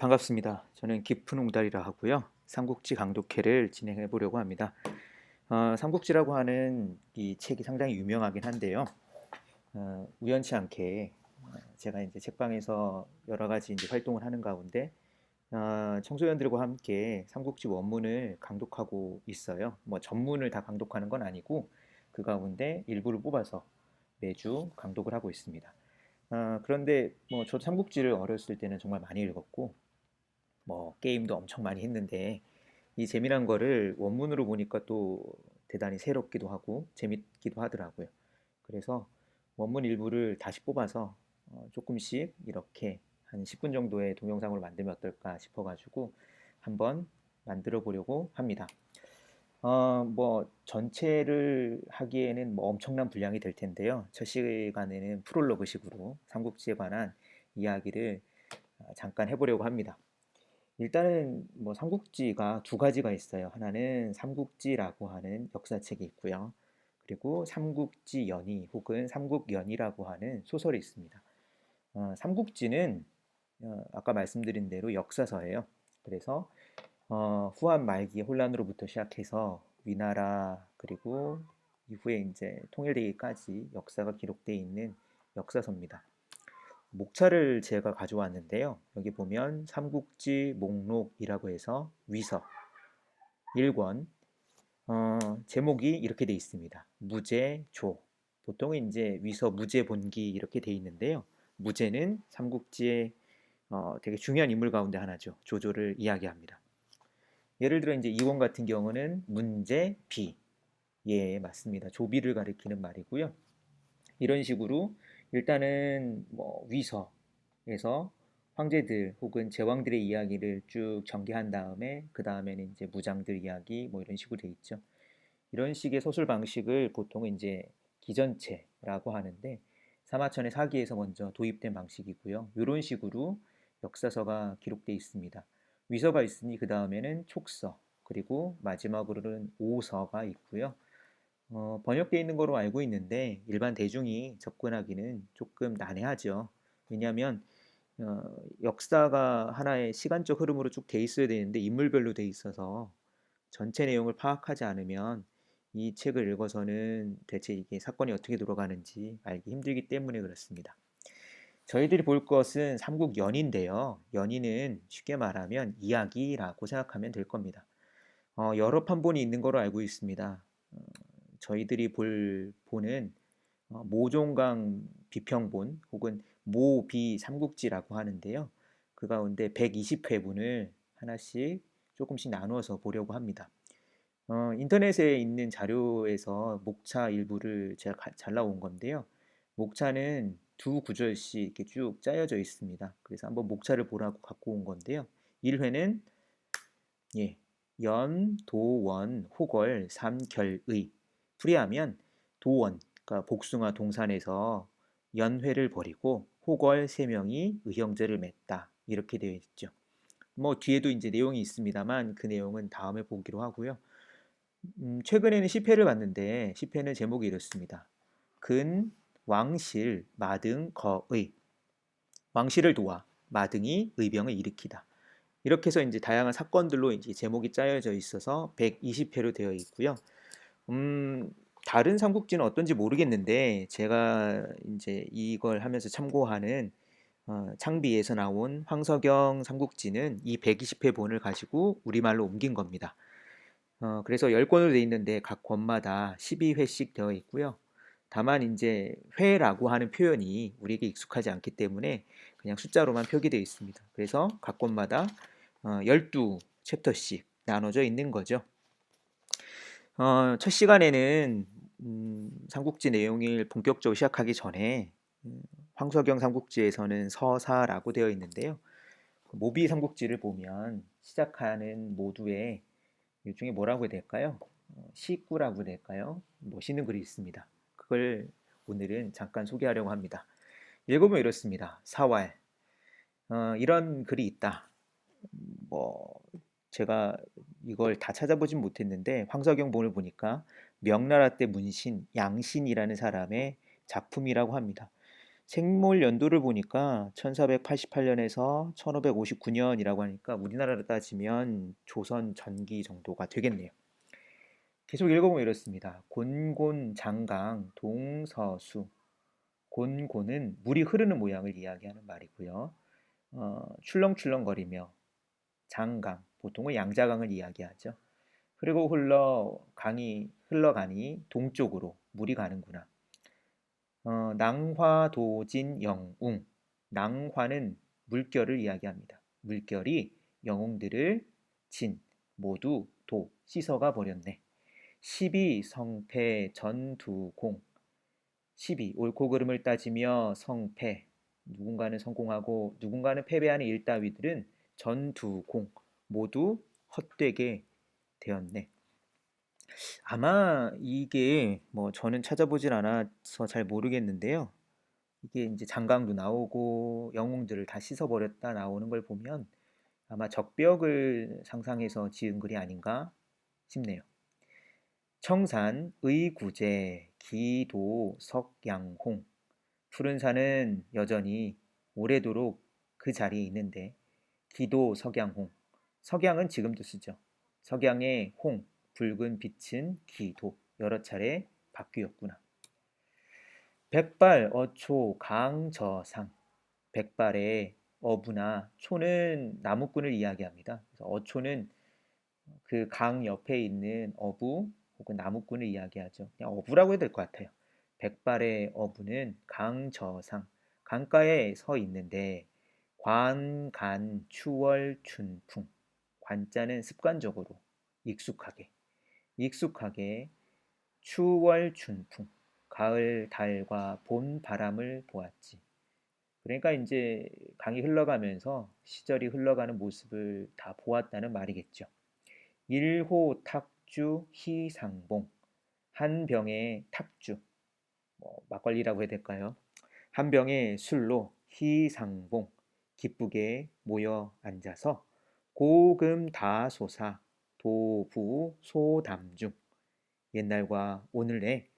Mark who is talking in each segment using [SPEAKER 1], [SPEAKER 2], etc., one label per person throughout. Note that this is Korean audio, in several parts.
[SPEAKER 1] 반갑습니다. 저는 깊은 옹달이라 하고요. 삼국지 강독회를 진행해 보려고 합니다. 어, 삼국지라고 하는 이 책이 상당히 유명하긴 한데요. 어, 우연치 않게 어, 제가 이제 책방에서 여러 가지 이제 활동을 하는 가운데 어, 청소년들과 함께 삼국지 원문을 강독하고 있어요. 뭐 전문을 다 강독하는 건 아니고 그 가운데 일부를 뽑아서 매주 강독을 하고 있습니다. 어, 그런데 뭐 저 삼국지를 어렸을 때는 정말 많이 읽었고 뭐 게임도 엄청 많이 했는데 이 재미난 거를 원문으로 보니까 또 대단히 새롭기도 하고 재밌기도 하더라고요. 그래서 원문 일부를 다시 뽑아서 어, 조금씩 이렇게 한 10분 정도의 동영상으로 만들면 어떨까 싶어가지고 한번 만들어 보려고 합니다. 어, 뭐 전체를 하기에는 뭐 엄청난 분량이 될 텐데요. 첫 시간에는 프롤로그식으로 삼국지에 관한 이야기를 어, 잠깐 해보려고 합니다. 일단은 뭐 삼국지가 두 가지가 있어요. 하나는 삼국지라고 하는 역사책이 있고요. 그리고 삼국지연의 혹은 삼국연의라고 하는 소설이 있습니다. 어, 삼국지는 어, 아까 말씀드린 대로 역사서예요. 그래서 어, 후한 말기 혼란으로부터 시작해서 위나라 그리고 이후에 이제 통일되기까지 역사가 기록되어 있는 역사서입니다. 목차를 제가 가져왔는데요. 여기 보면 삼국지 목록이라고 해서 위서 1권 어, 제목이 이렇게 돼 있습니다. 무제조 보통은 이제 위서 무제 본기 이렇게 돼 있는데요. 무제는 삼국지의 어, 되게 중요한 인물 가운데 하나죠. 조조를 이야기합니다. 예를 들어 이제 이원 같은 경우는 문제 비 예, 맞습니다. 조비를 가리키는 말이고요. 이런 식으로 일단은 뭐 위서에서 황제들 혹은 제왕들의 이야기를 쭉 전개한 다음에 그 다음에는 이제 무장들 이야기 뭐 이런 식으로 돼 있죠. 이런 식의 소설 방식을 보통 이제 기전체라고 하는데 사마천의 사기에서 먼저 도입된 방식이고요. 이런 식으로 역사서가 기록돼 있습니다. 위서가 있으니 그 다음에는 촉서 그리고 마지막으로는 오서가 있고요. 어, 번역되어 있는 거로 알고 있는데 일반 대중이 접근하기는 조금 난해하죠. 왜냐하면 어, 역사가 하나의 시간적 흐름으로 쭉 돼 있어야 되는데 인물별로 돼 있어서 전체 내용을 파악하지 않으면 이 책을 읽어서는 대체 이게 사건이 어떻게 돌아가는지 알기 힘들기 때문에 그렇습니다. 저희들이 볼 것은 삼국 연인데요. 연인은 쉽게 말하면 이야기라고 생각하면 될 겁니다. 어, 여러 판본이 있는 거로 알고 있습니다. 어, 저희들이 볼 본은 어, 모종강 비평본 혹은 모비 삼국지라고 하는데요. 그 가운데 120회분을 하나씩 조금씩 나누어서 보려고 합니다. 어, 인터넷에 있는 자료에서 목차 일부를 제가 가, 잘라온 건데요. 목차는 두 구절씩 이렇게 쭉 짜여져 있습니다. 그래서 한번 목차를 보라고 갖고 온 건데요. 1회는 예, 연, 도, 원, 호걸, 삼결의 풀이하면 도원, 그러니까 복숭아 동산에서 연회를 벌이고 호걸 세 명이 의형제를 맺다 이렇게 되어 있죠. 뭐 뒤에도 이제 내용이 있습니다만 그 내용은 다음에 보기로 하고요. 음, 최근에는 10회를 봤는데 10회는 제목이 이렇습니다. 근, 왕실, 마등, 거의 왕실을 도와 마등이 의병을 일으키다. 이렇게 해서 이제 다양한 사건들로 이제 제목이 짜여져 있어서 120회로 되어 있고요. 음, 다른 삼국지는 어떤지 모르겠는데 제가 이제 이걸 하면서 참고하는 어, 창비에서 나온 황석영 삼국지는 이 120회 본을 가지고 우리말로 옮긴 겁니다. 어, 그래서 10권으로 되어 있는데 각 권마다 12회씩 되어 있고요. 다만 이제 회라고 하는 표현이 우리에게 익숙하지 않기 때문에 그냥 숫자로만 표기되어 있습니다. 그래서 각 권마다 어, 12챕터씩 나눠져 있는 거죠. 어, 첫 시간에는 음, 삼국지 내용을 본격적으로 시작하기 전에 음, 황석영 삼국지에서는 서사라고 되어 있는데요. 그 모비 삼국지를 보면 시작하는 모두의 일종의 뭐라고 해야 될까요? 어, 시구라고 해야 될까요? 멋있는 글이 있습니다. 그걸 오늘은 잠깐 소개하려고 합니다. 읽어보면 이렇습니다. 사활 어, 이런 글이 있다. 뭐 제가 이걸 다 찾아보진 못했는데 황석영 본을 보니까 명나라 때 문신 양신이라는 사람의 작품이라고 합니다. 생몰 연도를 보니까 1488년에서 1559년이라고 하니까 우리나라로 따지면 조선 전기 정도가 되겠네요. 계속 읽어보면 이렇습니다. 곤곤 장강 동서수 곤곤은 물이 흐르는 모양을 이야기하는 말이고요. 어, 출렁출렁거리며 장강 보통은 양자강을 이야기하죠. 그리고 흘러 강이 흘러가니 동쪽으로 물이 가는구나. 어, 낭화도진 영웅 낭화는 물결을 이야기합니다. 물결이 영웅들을 진 모두 도 씻어가 버렸네. 12 성패 전두공 12 옳고 그름을 따지며 성패 누군가는 성공하고 누군가는 패배하는 일 따위들은 전두공 모두 헛되게 되었네. 아마 이게 뭐 저는 찾아보질 않아서 잘 모르겠는데요. 이게 이제 장강도 나오고 영웅들을 다 씻어버렸다 나오는 걸 보면 아마 적벽을 상상해서 지은 글이 아닌가 싶네요. 청산, 의구제, 기도, 석양홍. 푸른 산은 여전히 오래도록 그 자리에 있는데 기도, 석양홍. 석양은 지금도 쓰죠. 석양의 홍, 붉은 빛은 기도 여러 차례 바뀌었구나. 백발 어초 강저상 백발의 어부나 초는 나무꾼을 이야기합니다. 어초는 그 강 옆에 있는 어부 혹은 나무꾼을 이야기하죠. 그냥 어부라고 해야 될 것 같아요. 백발의 어부는 강저상 강가에 서 있는데 관간 추월 춘풍 관자는 습관적으로 익숙하게 익숙하게 추월 춘풍 가을 달과 봄 바람을 보았지. 그러니까 이제 강이 흘러가면서 시절이 흘러가는 모습을 다 보았다는 말이겠죠. 일호 탁주 희상봉 한 병의 탁주 뭐 막걸리라고 해야 될까요? 한 병의 술로 희상봉 기쁘게 모여 앉아서 고금 다소사 도부 소담중. 옛날과 오늘의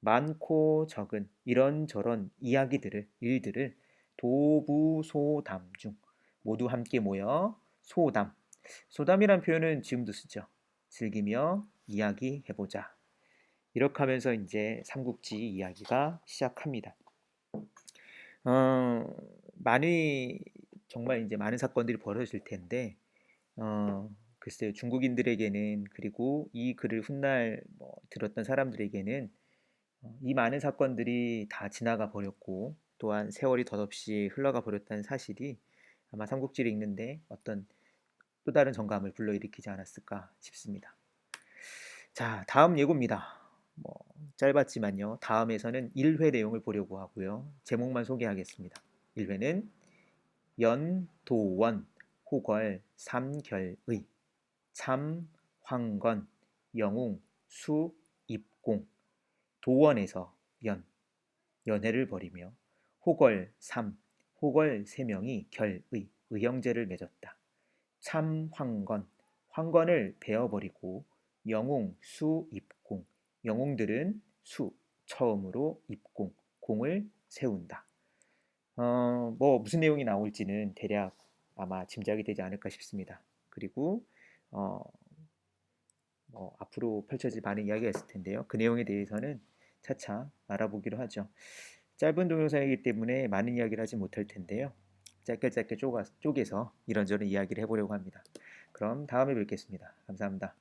[SPEAKER 1] 많고 적은 이런저런 이야기들을 일들을 도부소담중 모두 함께 모여 소담. 소담이란 표현은 지금도 쓰죠. 즐기며 이야기해보자. 이렇게 하면서 이제 삼국지 이야기가 시작합니다. 어, 많이 정말 이제 많은 사건들이 벌어질 텐데 어, 글쎄요, 중국인들에게는 그리고 이 글을 훗날 뭐 들었던 사람들에게는 어, 이 많은 사건들이 다 지나가 버렸고 또한 세월이 덧없이 흘러가 버렸다는 사실이 아마 삼국지를 읽는데 어떤 또 다른 정감을 불러일으키지 않았을까 싶습니다. 자, 다음 예고입니다. 뭐 짧았지만요. 다음에서는 1회 내용을 보려고 하고요. 제목만 소개하겠습니다. 1회는 연도원 호걸 삼결의 참, 황건, 영웅, 수, 입공, 도원에서 연, 연애를 벌이며 호걸, 삼, 호걸 세 명이 결의, 의형제를 맺었다. 참, 황건, 황건을 베어버리고 영웅, 수, 입공, 영웅들은 수, 처음으로 입공, 공을 세운다. 어, 뭐 무슨 내용이 나올지는 대략 아마 짐작이 되지 않을까 싶습니다. 그리고 어, 뭐 앞으로 펼쳐질 많은 이야기가 있을 텐데요. 그 내용에 대해서는 차차 알아보기로 하죠. 짧은 동영상이기 때문에 많은 이야기를 하지 못할 텐데요. 짧게 짧게 쪼가, 쪼개서 이런저런 이야기를 해보려고 합니다. 그럼 다음에 뵙겠습니다. 감사합니다.